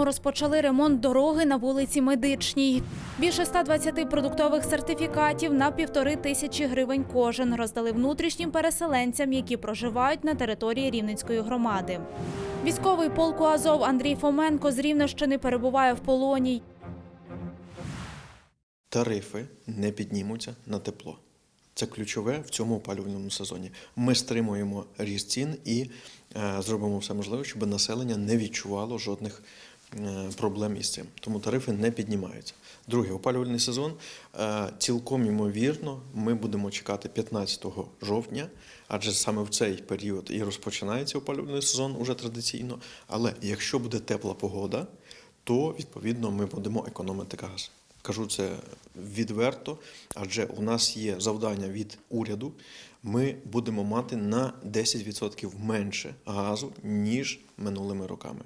Рівному розпочали ремонт дороги на вулиці Медичній. Більше 120 продуктових сертифікатів на півтори тисячі гривень кожен роздали внутрішнім переселенцям, які проживають на території Рівненської громади. Військовий полку Азов Андрій Фоменко з Рівненщини перебуває в полоні. тарифи не піднімуться на тепло. Це ключове в цьому опалювальному сезоні. Ми стримуємо ріст цін і е, зробимо все можливе, щоб населення не відчувало жодних проблем із цим. Тому тарифи не піднімаються. Другий опалювальний сезон е, цілком ймовірно ми будемо чекати 15 жовтня, адже саме в цей період і розпочинається опалювальний сезон уже традиційно. Але якщо буде тепла погода, то відповідно ми будемо економити газ. Кажу це відверто, адже у нас є завдання від уряду. Ми будемо мати на 10% менше газу, ніж минулими роками.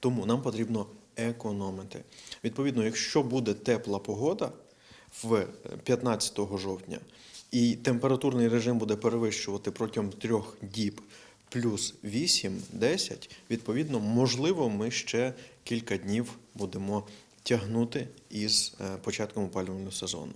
Тому нам потрібно економити. Відповідно, якщо буде тепла погода в 15 жовтня, і температурний режим буде перевищувати протягом трьох діб плюс 8-10, відповідно, можливо, ми ще кілька днів будемо тягнути із е, початком опалювального сезону.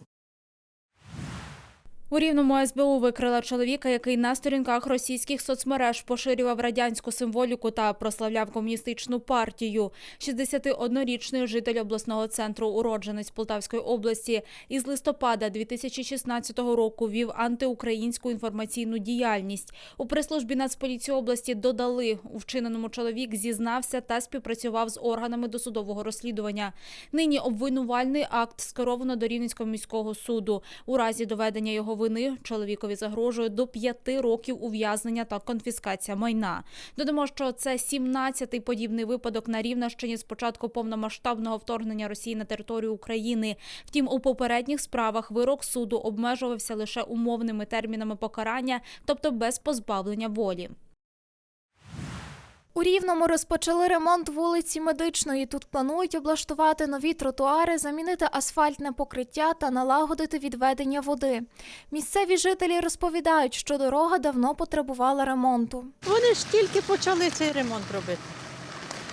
У рівному СБУ викрила чоловіка, який на сторінках російських соцмереж поширював радянську символіку та прославляв комуністичну партію. 61-річний житель обласного центру уродженець Полтавської області із листопада 2016 року вів антиукраїнську інформаційну діяльність. У прес-службі Нацполіції області додали, у вчиненому чоловік зізнався та співпрацював з органами досудового розслідування. Нині обвинувальний акт скеровано до Рівненського міського суду. У разі доведення його вини чоловікові загрожує до п'яти років ув'язнення та конфіскація майна. Додамо, що це 17-й подібний випадок на Рівненщині з початку повномасштабного вторгнення Росії на територію України. Втім, у попередніх справах вирок суду обмежувався лише умовними термінами покарання, тобто без позбавлення волі. У Рівному розпочали ремонт вулиці Медичної. Тут планують облаштувати нові тротуари, замінити асфальтне покриття та налагодити відведення води. Місцеві жителі розповідають, що дорога давно потребувала ремонту. Вони ж тільки почали цей ремонт робити.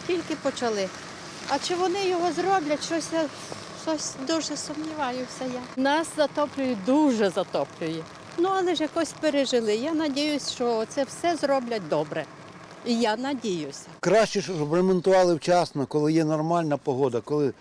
Тільки почали. А чи вони його зроблять, щось я щось дуже сумніваюся я. Нас затоплює, дуже затоплює. Ну, але ж якось пережили. Я сподіваюся, що це все зроблять добре. І я надіюся. Краще, щоб ремонтували вчасно, коли є нормальна погода, коли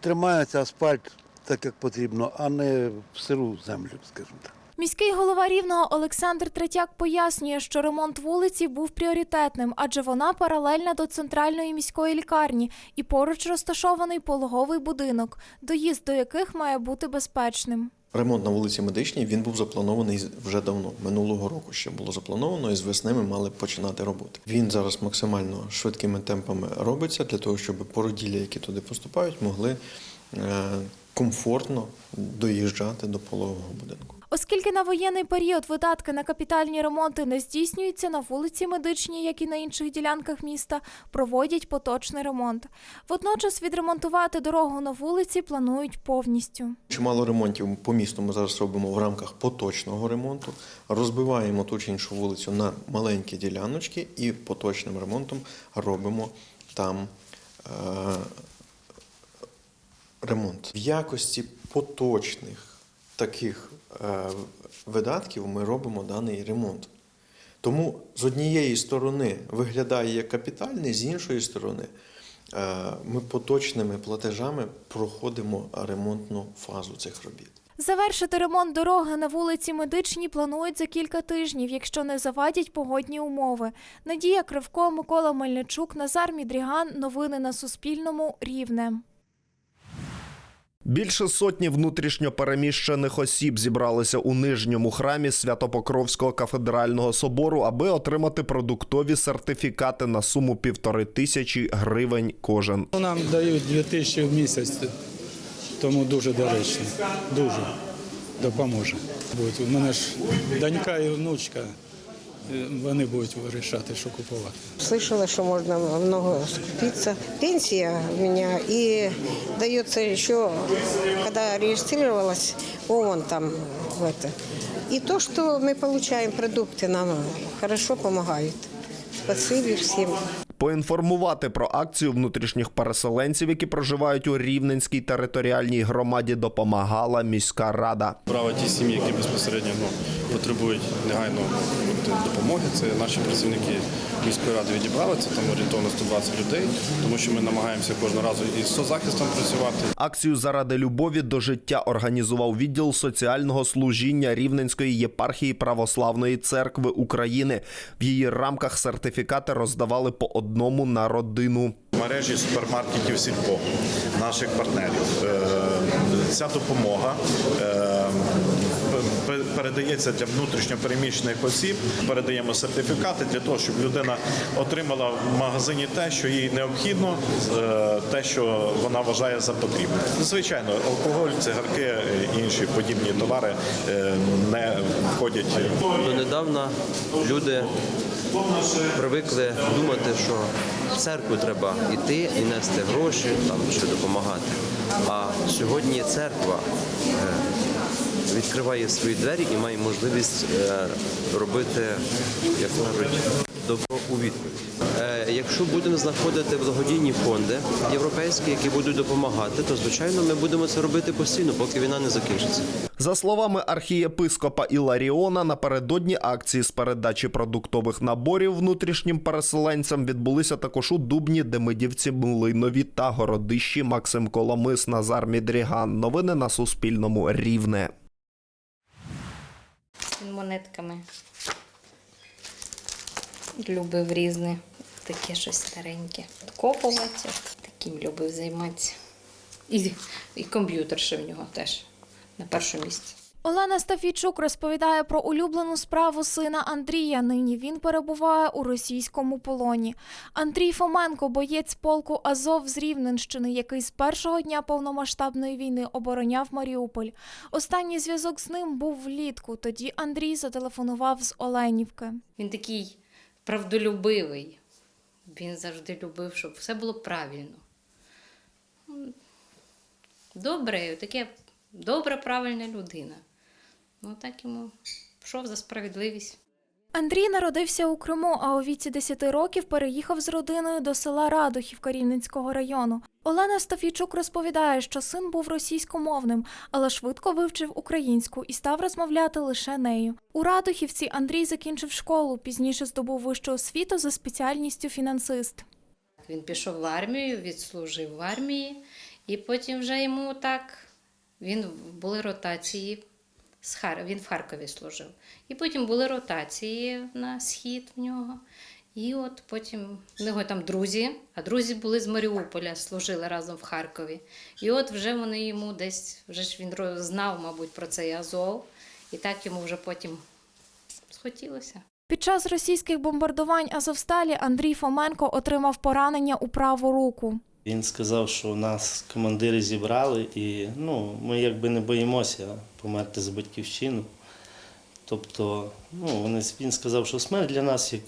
тримається асфальт так, як потрібно, а не в сиру землю, скажімо так. Міський голова Рівного Олександр Третяк пояснює, що ремонт вулиці був пріоритетним, адже вона паралельна до центральної міської лікарні і поруч розташований пологовий будинок, доїзд до яких має бути безпечним. Ремонт на вулиці Медичній він був запланований вже давно. Минулого року ще було заплановано, і з весни ми мали починати роботи. Він зараз максимально швидкими темпами робиться для того, щоб породілля, які туди поступають, могли е, комфортно доїжджати до пологового будинку. Оскільки на воєнний період видатки на капітальні ремонти не здійснюються на вулиці Медичній, як і на інших ділянках міста, проводять поточний ремонт. Водночас відремонтувати дорогу на вулиці планують повністю. Чимало ремонтів по місту ми зараз робимо в рамках поточного ремонту. Розбиваємо ту чи іншу вулицю на маленькі діляночки і поточним ремонтом робимо там е, ремонт. В якості поточних таких видатків ми робимо даний ремонт. Тому з однієї сторони виглядає як капітальний, з іншої сторони е, ми поточними платежами проходимо ремонтну фазу цих робіт. Завершити ремонт дороги на вулиці Медичній планують за кілька тижнів, якщо не завадять погодні умови. Надія Кривко, Микола Мельничук, Назар Мідріган. Новини на Суспільному. Рівне. Більше сотні внутрішньопереміщених осіб зібралися у нижньому храмі Святопокровського кафедрального собору, аби отримати продуктові сертифікати на суму півтори тисячі гривень кожен. Ну, Нам дають 2 тисячі в місяць, тому дуже доречно, дуже допоможе. У мене ж донька і внучка, вони будуть вирішати, що купувати. Слышала, что можно много скупиться. Пенсия у меня и дается еще, когда регистрировалась ООН там в это. И то, что мы получаем продукты, нам хорошо помогает. Спасибо всем. Поінформувати про акцію внутрішніх переселенців, які проживають у Рівненській територіальній громаді, допомагала міська рада. Брали ті сім'ї, які безпосередньо ну, потребують негайно допомоги. Це наші працівники міської ради відібрали. Це там орієнтовно 120 людей, тому що ми намагаємося кожного разу із соцзахистом працювати. Акцію заради любові до життя організував відділ соціального служіння Рівненської єпархії Православної церкви України. В її рамках сертифікати роздавали по одному на родину. мережі супермаркетів Сільпо, наших партнерів. Е, Ця допомога е, передається для внутрішньопереміщених осіб. Передаємо сертифікати для того, щоб людина отримала в магазині те, що їй необхідно, е, те, що вона вважає за потрібне. Звичайно, алкоголь, цигарки, е, інші подібні товари е, не входять. Донедавна люди привикли думати, що в церкву треба йти і нести гроші там чи допомагати. А сьогодні церква відкриває свої двері і має можливість е, робити, як кажуть, добро у відповідь. Е, Якщо будемо знаходити благодійні фонди європейські, які будуть допомагати, то звичайно ми будемо це робити постійно, поки війна не закінчиться. За словами архієпископа Іларіона, напередодні акції з передачі продуктових наборів внутрішнім переселенцям відбулися також у Дубні, Демидівці, Млинові та Городищі. Максим Коломис, Назар Мідріган. Новини на Суспільному. Рівне. Монетками. Любив різне, таке щось стареньке. Копувати, таким любив займатися. І, і комп'ютер ще в нього теж на першому місці. Олена Стафійчук розповідає про улюблену справу сина Андрія. Нині він перебуває у російському полоні. Андрій Фоменко, боєць полку Азов з Рівненщини, який з першого дня повномасштабної війни обороняв Маріуполь. Останній зв'язок з ним був влітку. Тоді Андрій зателефонував з Оленівки. Він такий правдолюбивий. Він завжди любив, щоб все було правильно. Добре, таке добра, правильна людина. Ну так йому пішов за справедливість. Андрій народився у Криму, а у віці 10 років переїхав з родиною до села Радухівка Рівненського району. Олена Стафійчук розповідає, що син був російськомовним, але швидко вивчив українську і став розмовляти лише нею. У Радухівці Андрій закінчив школу, пізніше здобув вищу освіту за спеціальністю фінансист. Він пішов в армію, відслужив в армії, і потім вже йому так. Він були ротації з Хар... він в Харкові служив. І потім були ротації на схід в нього. І от потім в нього там друзі, а друзі були з Маріуполя, служили разом в Харкові. І от вже вони йому десь, вже ж він знав, мабуть, про цей Азов, і так йому вже потім схотілося. Під час російських бомбардувань Азовсталі Андрій Фоменко отримав поранення у праву руку. Він сказав, що нас командири зібрали, і ну, ми якби не боїмося померти за батьківщину. Тобто, ну, він сказав, що смерть для нас як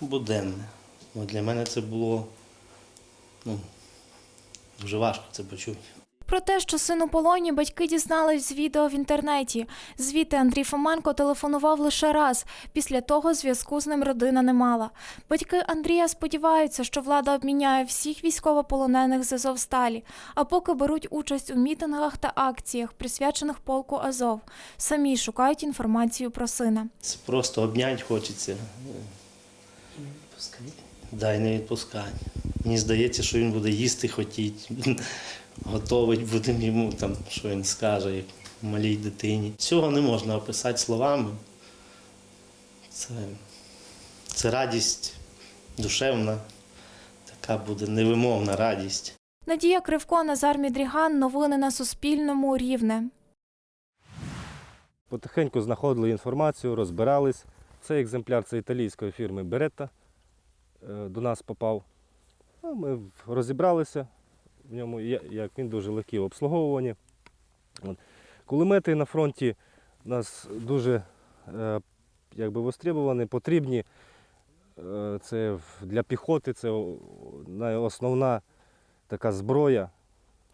буденне. Ну, для мене це було ну, дуже важко це почути. Про те, що син у полоні, батьки дізнались з відео в інтернеті. Звідти Андрій Фоменко телефонував лише раз. Після того зв'язку з ним родина не мала. Батьки Андрія сподіваються, що влада обміняє всіх військовополонених з Азовсталі, а поки беруть участь у мітингах та акціях, присвячених полку Азов. Самі шукають інформацію про сина. Просто обнять хочеться. Дай не відпускай. Мені здається, що він буде їсти хотіть, готовить будемо йому там, що він скаже, як малій дитині. Цього не можна описати словами. Це, це радість душевна, така буде невимовна радість. Надія Кривко, Назар Мідріган. Новини на Суспільному. Рівне. Потихеньку знаходили інформацію, розбирались. Цей екземпляр це італійської фірми Беретта е, до нас попав. Ми розібралися в ньому, як він дуже легкий в обслуговуванні. Кулемети на фронті у нас дуже е, якби, востребовані, потрібні. Е, Це для піхоти це основна така зброя,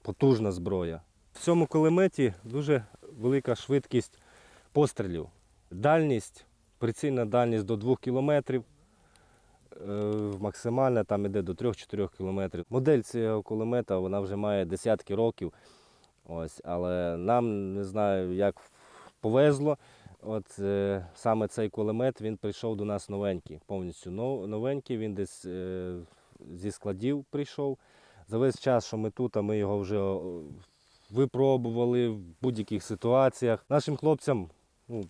потужна зброя. В цьому кулеметі дуже велика швидкість пострілів. Дальність, прицільна дальність до 2 кілометрів. Максимальна там іде до 3-4 кілометрів. Модель цього кулемета вона вже має десятки років. Ось, але нам не знаю, як повезло. От е, саме цей кулемет він прийшов до нас новенький, повністю новенький. Він десь е, зі складів прийшов. За весь час, що ми тут, а ми його вже випробували в будь-яких ситуаціях. Нашим хлопцям, ну, е,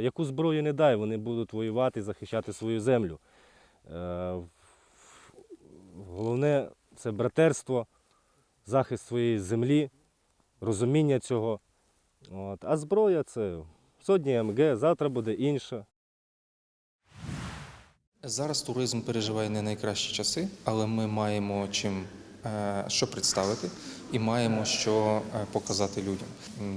яку зброю не дай, вони будуть воювати, захищати свою землю. Е, Головне це братерство, захист своєї землі, розуміння цього. От. А зброя це сьогодні МГ, завтра буде інша. Зараз туризм переживає не найкращі часи, але ми маємо чим е, що представити і маємо що е, показати людям.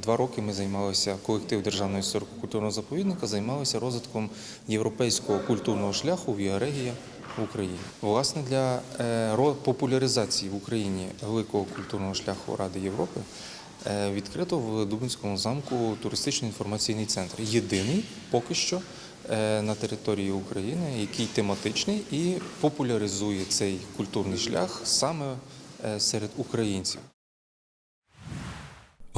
Два роки ми займалися, колектив Державного історико-культурного заповідника займалися розвитком європейського культурного шляху Віа Регія в Україні. Власне, для е, популяризації в Україні великого культурного шляху Ради Європи е, відкрито в Дубинському замку туристично-інформаційний центр. Єдиний поки що на території України, який тематичний і популяризує цей культурний шлях саме серед українців.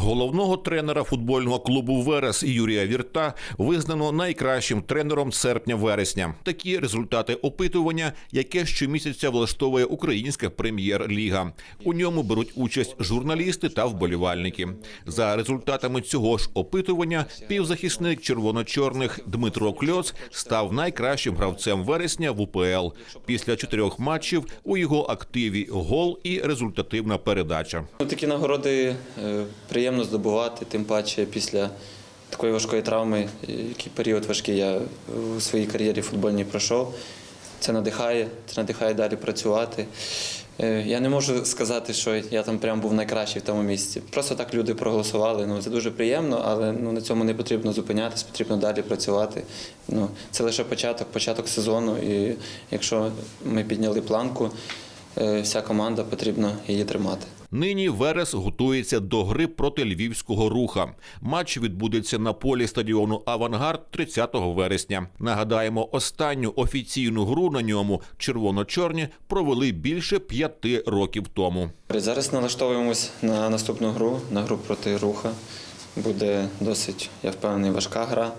Головного тренера футбольного клубу Верес Юрія Вірта визнано найкращим тренером серпня-вересня. Такі результати опитування, яке щомісяця влаштовує українська прем'єр-ліга. У ньому беруть участь журналісти та вболівальники. За результатами цього ж опитування, півзахисник червоно-чорних Дмитро Кльоц став найкращим гравцем вересня в УПЛ. Після чотирьох матчів у його активі гол і результативна передача. Ну, Такі нагороди е, приємно здобувати, тим паче після такої важкої травми, е, який період важкий я у своїй кар'єрі футбольній пройшов. Це надихає, це надихає далі працювати. Е, Я не можу сказати, що я там прям був найкращий в тому місці. Просто так люди проголосували. Ну, це дуже приємно, але ну, на цьому не потрібно зупинятись, потрібно далі працювати. Ну, це лише початок, початок сезону. І якщо ми підняли планку, е, вся команда потрібно її тримати. Нині Верес готується до гри проти львівського руха. Матч відбудеться на полі стадіону Авангард 30 вересня. Нагадаємо, останню офіційну гру на ньому червоно-чорні провели більше п'яти років тому. Зараз налаштовуємось на наступну гру, на гру проти руха. Буде досить, я впевнений, важка гра.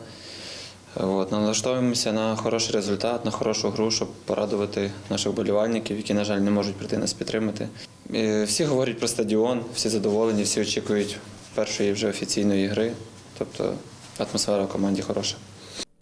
От, налаштовуємося на хороший результат, на хорошу гру, щоб порадувати наших болівальників, які, на жаль, не можуть прийти нас підтримати. Е, Всі говорять про стадіон, всі задоволені, всі очікують першої вже офіційної гри. Тобто атмосфера в команді хороша.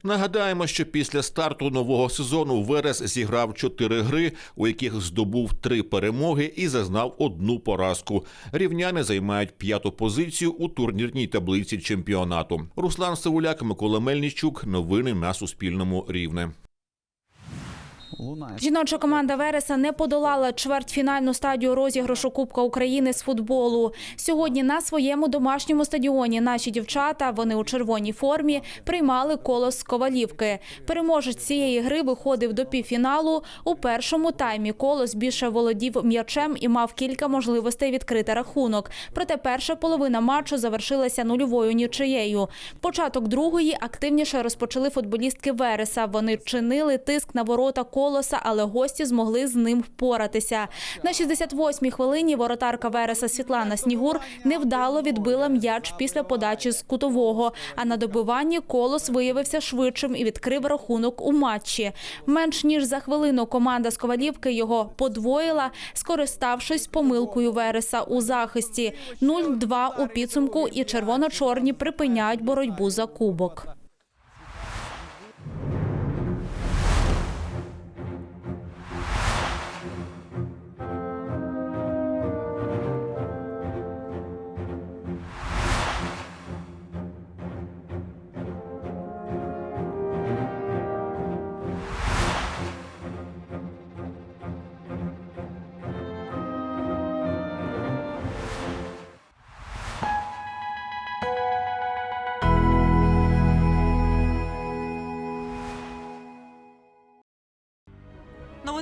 Нагадаємо, що після старту нового сезону Верес зіграв чотири гри, у яких здобув три перемоги і зазнав одну поразку. Рівняни займають п'яту позицію у турнірній таблиці чемпіонату. Руслан Савуляк, Микола Мельничук. Новини на Суспільному. Рівне. Жіноча команда Вереса не подолала чвертьфінальну стадію розіграшу Кубка України з футболу. Сьогодні на своєму домашньому стадіоні наші дівчата, вони у червоній формі, приймали колос з Ковалівки. Переможець цієї гри виходив до півфіналу. У першому таймі колос більше володів м'ячем і мав кілька можливостей відкрити рахунок. Проте перша половина матчу завершилася нульовою нічиєю. Початок другої активніше розпочали футболістки Вереса. Вони чинили тиск на ворота колоса, але гості змогли з ним впоратися. На 68-й хвилині воротарка Вереса Світлана Снігур невдало відбила м'яч після подачі з кутового. А на добиванні колос виявився швидшим і відкрив рахунок у матчі. Менш ніж за хвилину команда з Ковалівки його подвоїла, скориставшись помилкою Вереса у захисті. 0-2 у підсумку і червоно-чорні припиняють боротьбу за кубок.